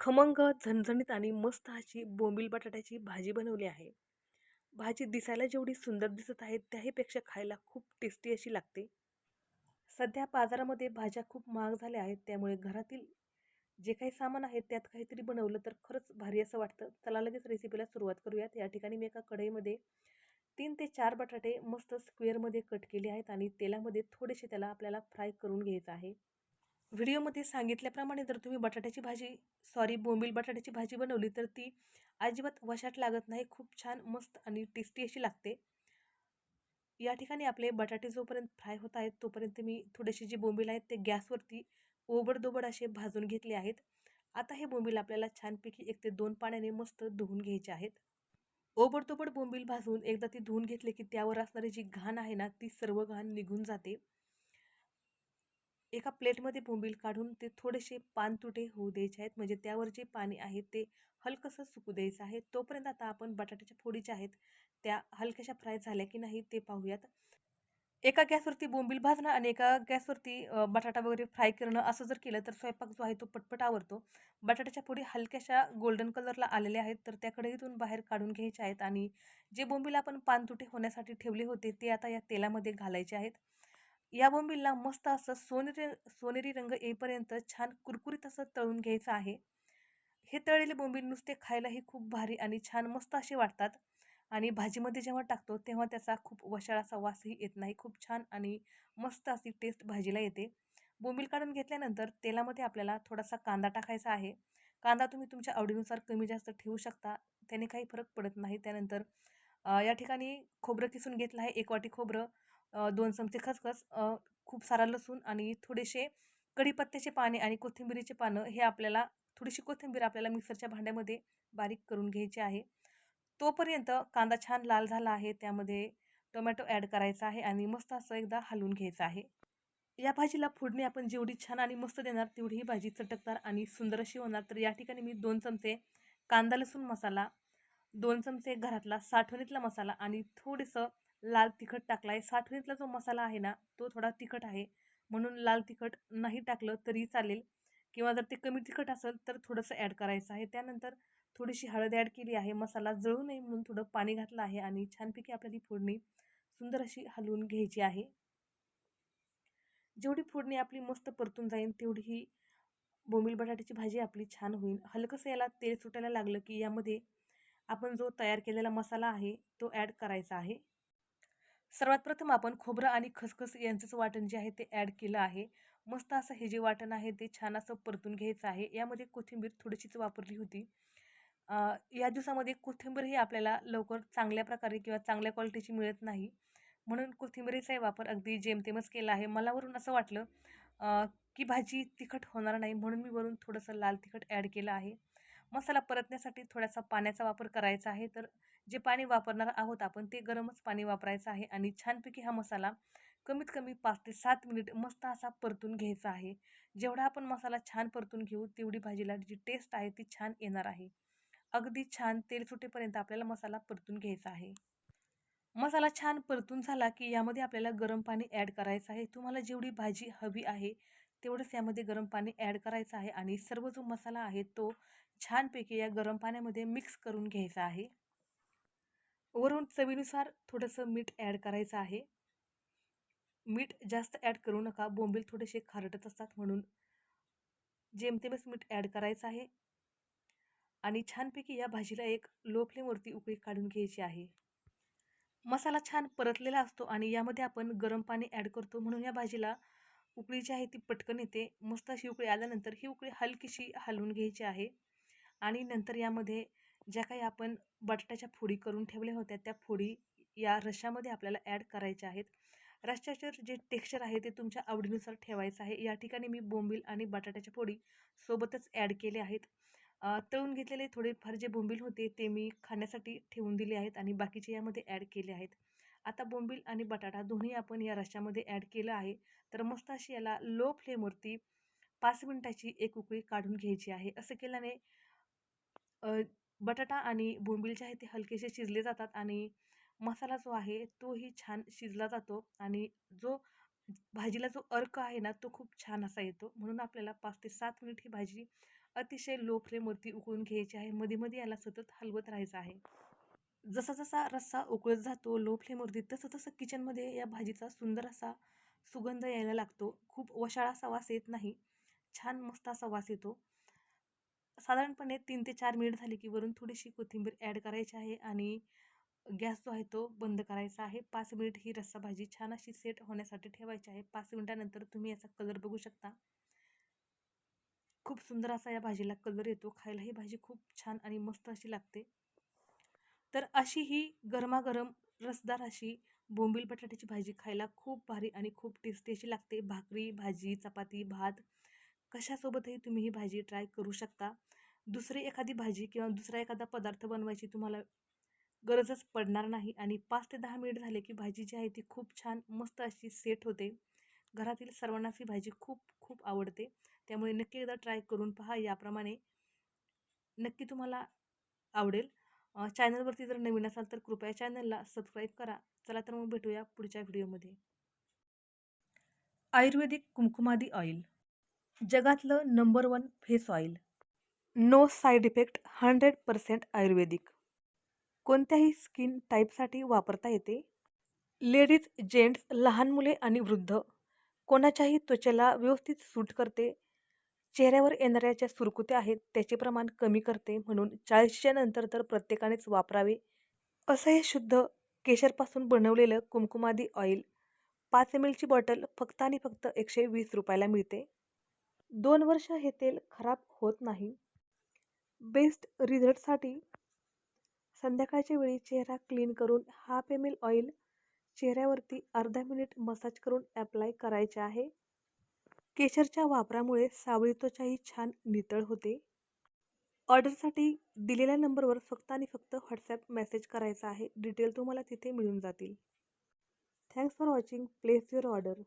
खमंग, झणझणीत आणि मस्त अशी बोंबील बटाट्याची भाजी बनवली आहे. भाजी दिसायला जेवढी सुंदर दिसत आहे, त्याहीपेक्षा खायला खूप टेस्टी अशी लागते. सध्या बाजारामध्ये भाज्या खूप महाग झाल्या आहेत, त्यामुळे घरातील जे काही सामान आहे, त्यात काहीतरी बनवलं तर खरंच भारी असं वाटतं. चला लगेच रेसिपीला सुरुवात करूयात. या ठिकाणी मी एका कढईमध्ये तीन ते चार बटाटे मस्त स्क्वेअरमध्ये कट केले आहेत आणि तेलामध्ये थोडेसे त्याला आपल्याला फ्राय करून घ्यायचं आहे. व्हिडिओमध्ये सांगितल्याप्रमाणे जर तुम्ही बटाट्याची भाजी सॉरी बोंबील बटाट्याची भाजी बनवली तर ती अजिबात वशाट लागत नाही खूप छान मस्त आणि टेस्टी अशी लागते. या ठिकाणी आपले बटाटे जोपर्यंत फ्राय होत आहेत तोपर्यंत मी थोडेसे जे बोंबील आहेत ते गॅसवरती ओबडदोबड असे भाजून घेतले आहेत. आता हे बोंबील आपल्याला छानपैकी एक ते दोन पाण्याने मस्त धुवून घ्यायचे आहेत. ओबडदोबड बोंबील भाजून एकदा ती धुवून घेतले की त्यावर असणारी जी घाण आहे ना ती सर्व घाण निघून जाते. एका प्लेटमध्ये बोंबील काढून ते थोडेसे पान तुटे होऊ द्यायचे आहेत. म्हणजे त्यावर जे पाणी आहे ते हलकंसं सुकू द्यायचं आहे. तोपर्यंत आता आपण बटाट्याच्या फोडी ज्या आहेत त्या हलक्याशा फ्राय झाल्या की नाही ते पाहूयात. एका गॅसवरती बोंबील भाजणं आणि एका गॅसवरती बटाटा वगैरे फ्राय करणं असं जर केलं तर स्वयंपाक जो आहे तो पटपट आवरतो. बटाट्याच्या फोडी हलक्याशा गोल्डन कलरला आलेल्या आहेत तर त्याकडे इथून बाहेर काढून घ्यायच्या आहेत आणि जे बोंबील आपण पानतुटे होण्यासाठी ठेवले होते ते आता या तेलामध्ये घालायचे आहेत. या बोंबीलला मस्त असं सोनेरी सोनेरी रंग येईपर्यंत छान कुरकुरीत असं तळून घ्यायचं आहे. हे तळलेले बोंबील नुसते खायलाही खूप भारी आणि छान मस्त असे वाटतात. आणि भाजीमध्ये जेव्हा टाकतो तेव्हा त्याचा खूप वशाळ असा वासही येत नाही. खूप छान आणि मस्त अशी टेस्ट भाजीला येते. बोंबील काढून घेतल्यानंतर तेलामध्ये आपल्याला थोडासा कांदा टाकायचा आहे. कांदा तुम्ही तुमच्या आवडीनुसार कमी जास्त ठेवू शकता. त्याने काही फरक पडत नाही. त्यानंतर या ठिकाणी खोबरं किसून घेतलं आहे. एक वाटी खोबरं. दोन चमचे खसखस खूप सारा लसूण आणि थोडेसे कढीपत्त्याचे पाने आणि कोथिंबिरीचे पानं हे आपल्याला थोडीशी कोथिंबीर आपल्याला मिक्सरच्या भांड्यामध्ये बारीक करून घ्यायची आहे. तोपर्यंत कांदा छान लाल झाला आहे त्यामध्ये टोमॅटो ॲड करायचा आहे आणि मस्त असं एकदा हलवून घ्यायचं आहे. या भाजीला फोडणी आपण जेवढी छान आणि मस्त देणार तेवढी ही भाजी चटकदार आणि सुंदर अशी होणार. तर या ठिकाणी मी दोन चमचे कांदा लसूण मसाला दोन चमचे घरातला साठवणीतला मसाला आणि थोडंसं लाल तिखट टाकला आहे साठवणीतला जो मसाला आहे ना तो थोडा तिखट आहे. म्हणून लाल तिखट नाही टाकलं तरी चालेल. किंवा जर ते कमी तिखट असेल तर थोडंसं ॲड करायचं आहे. त्यानंतर थोडीशी हळद ॲड केली आहे. मसाला जळू नये म्हणून थोडं पाणी घातलं आहे आणि छानपैकी आपल्याला फोडणी सुंदर अशी हलवून घ्यायची आहे. जेवढी फोडणी आपली मस्त परतून जाईल तेवढी ही बोंबील बटाट्याची भाजी आपली छान होईल. हलकंसं याला तेल सुटायला लागलं की यामध्ये आपण जो तयार केलेला मसाला आहे तो ॲड करायचा आहे. सर्वात प्रथम आपण खोबरं आणि खसखस यांचंच वाटण जे आहे ते ॲड केलं आहे. मस्त असं हे जे वाटण आहे ते छान असं परतून घ्यायचं आहे. यामध्ये कोथिंबीर थोडीशीच वापरली होती. या दिवसामध्ये कोथिंबीरही आपल्याला लवकर चांगल्या प्रकारे किंवा चांगल्या क्वालिटीची मिळत नाही. म्हणून कोथिंबीरीचाही वापर अगदी जेमतेमच केला आहे. मला वरून असं वाटलं की भाजी तिखट होणार नाही म्हणून मी वरून थोडंसं लाल तिखट ॲड केलं आहे. मसाला परतण्यासाठी थोडासा पाण्याचा वापर करायचा आहे. तर जे पाणी वापरणार आहोत आपण ते गरमच पाणी वापरायचं आहे आणि छानपैकी हा मसाला कमीत कमी पाच ते सात मिनिट मस्त असा परतून घ्यायचा आहे. जेवढा आपण मसाला छान परतून घेऊ तेवढी भाजीला जी टेस्ट आहे ती छान येणार आहे. अगदी छान तेल सुटेपर्यंत आपल्याला मसाला परतून घ्यायचा आहे. मसाला छान परतून झाला की यामध्ये आपल्याला गरम पाणी ॲड करायचं आहे. तुम्हाला जेवढी भाजी हवी आहे तेवढंच यामध्ये गरम पाणी ॲड करायचं आहे आणि सर्व जो मसाला आहे तो छानपैकी या गरम पाण्यामध्ये मिक्स करून घ्यायचा आहे. वरून चवीनुसार थोडंसं मीठ ॲड करायचं आहे. मीठ जास्त ॲड करू नका बोंबील थोडेसे खारटत असतात म्हणून. जेमतेमच मीठ ॲड करायचं आहे. आणि छानपैकी या भाजीला एक लो फ्लेमवरती उकळी काढून घ्यायची आहे. मसाला छान परतलेला असतो आणि यामध्ये आपण गरम पाणी ॲड करतो म्हणून या भाजीला उकळी जी आहे ती पटकन येते. मस्त अशी उकळी आल्यानंतर ही उकळी हलकीशी हलवून घ्यायची आहे. आणि नंतर यामध्ये ज्या काही आपण बटाट्याच्या फोडी करून ठेवल्या होत्या त्या फोडी या रश्श्यामध्ये आपल्याला ॲड करायच्या आहेत. रश्श्याचे जे टेक्स्चर आहे ते तुमच्या आवडीनुसार ठेवायचं आहे. या ठिकाणी मी बोंबील आणि बटाट्याच्या फोडी सोबतच ॲड केले आहेत. तळून घेतलेले थोडेफार जे बोंबील होते ते मी खाण्यासाठी ठेवून दिले आहेत आणि बाकीचे यामध्ये ॲड केले आहेत. आता बोंबील आणि बटाटा दोन्ही आपण या रश्श्यामध्ये ॲड केलं आहे. तर मस्त अशी याला लो फ्लेमवरती पाच मिनटाची एक उकळी काढून घ्यायची आहे. असं केल्याने बटाटा आणि बोंबील जे आहे ते हलकेसे शिजले जातात आणि मसाला जो आहे तोही छान शिजला जातो आणि जो भाजीला जो अर्क आहे ना तो खूप छान असा येतो. म्हणून आपल्याला पाच ते सात मिनिट ही भाजी अतिशय लो फ्लेमवरती उकळून घ्यायची आहे. मध्ये मध्ये याला सतत हलवत राहायचं आहे. जसा जसा रस्सा उकळत जातो लो फ्लेमवरती तसं तसं किचनमध्ये या भाजीचा सुंदर असा सुगंध यायला लागतो. खूप वशाळा असा वास येत नाही. छान मस्त असा वास येतो. साधारणपणे तीन ते चार मिनिट झाले की वरून थोडीशी कोथिंबीर ॲड करायची आहे आणि गॅस जो आहे तो बंद करायचा आहे. पाच मिनिट ही रस्सा भाजी छान अशी सेट होण्यासाठी ठेवायची आहे. पाच मिनिटानंतर तुम्ही याचा कलर बघू शकता. खूप सुंदर असा या भाजीला कलर येतो. खायला ही भाजी खूप छान आणि मस्त अशी लागते. तर अशी ही गरमागरम रसदार अशी बोंबील बटाट्याची भाजी खायला खूप भारी आणि खूप टेस्टी अशी लागते. भाकरी भाजी चपाती भात कशासोबतही तुम्ही ही भाजी ट्राय करू शकता. दुसरी एखादी भाजी किंवा दुसरा एखादा पदार्थ बनवायची तुम्हाला गरजच पडणार नाही आणि पाच ते दहा मिनिट झाले की भाजी जी आहे ती खूप छान मस्त अशी सेट होते. घरातील सर्वांनाच ही भाजी खूप खूप आवडते. त्यामुळे नक्की एकदा ट्राय करून पहा. याप्रमाणे नक्की तुम्हाला आवडेल. चॅनलवरती जर नवीन असाल तर कृपया चॅनलला सबस्क्राईब करा. चला तर मग भेटूया पुढच्या व्हिडिओमध्ये आयुर्वेदिक कुमकुमादी ऑइल जगातलं number one face oil no side effect hundred percent आयुर्वेदिक. कोणत्याही स्किन टाईपसाठी वापरता येते. लेडीज जेंट्स लहान मुले आणि वृद्ध कोणाच्याही त्वचेला व्यवस्थित सूट करते. चेहऱ्यावर येणाऱ्या ज्या सुरकुत्या आहेत त्याचे प्रमाण कमी करते म्हणून चाळीसच्या नंतर तर प्रत्येकानेच वापरावे. असं हे शुद्ध केशरपासून बनवलेलं कुमकुमादी ऑइल पाच एम एलची बॉटल फक्त आणि फक्त एकशे वीस रुपयाला मिळते. दोन वर्ष हे तेल खराब होत नाही. बेस्ट रिझल्टसाठी संध्याकाळच्या वेळी चेहरा क्लीन करून हाफ एम एल ऑइल चेहऱ्यावरती अर्धा मिनिट मसाज करून ॲप्लाय करायचे आहे. केशरच्या वापरामुळे सावळी त्वचाही छान नितळ होते. ऑर्डरसाठी दिलेल्या नंबरवर फक्त आणि फक्त व्हॉट्सॲप मेसेज करायचा आहे. डिटेल तुम्हाला तिथे मिळून जातील. Thanks for watching. Place your order.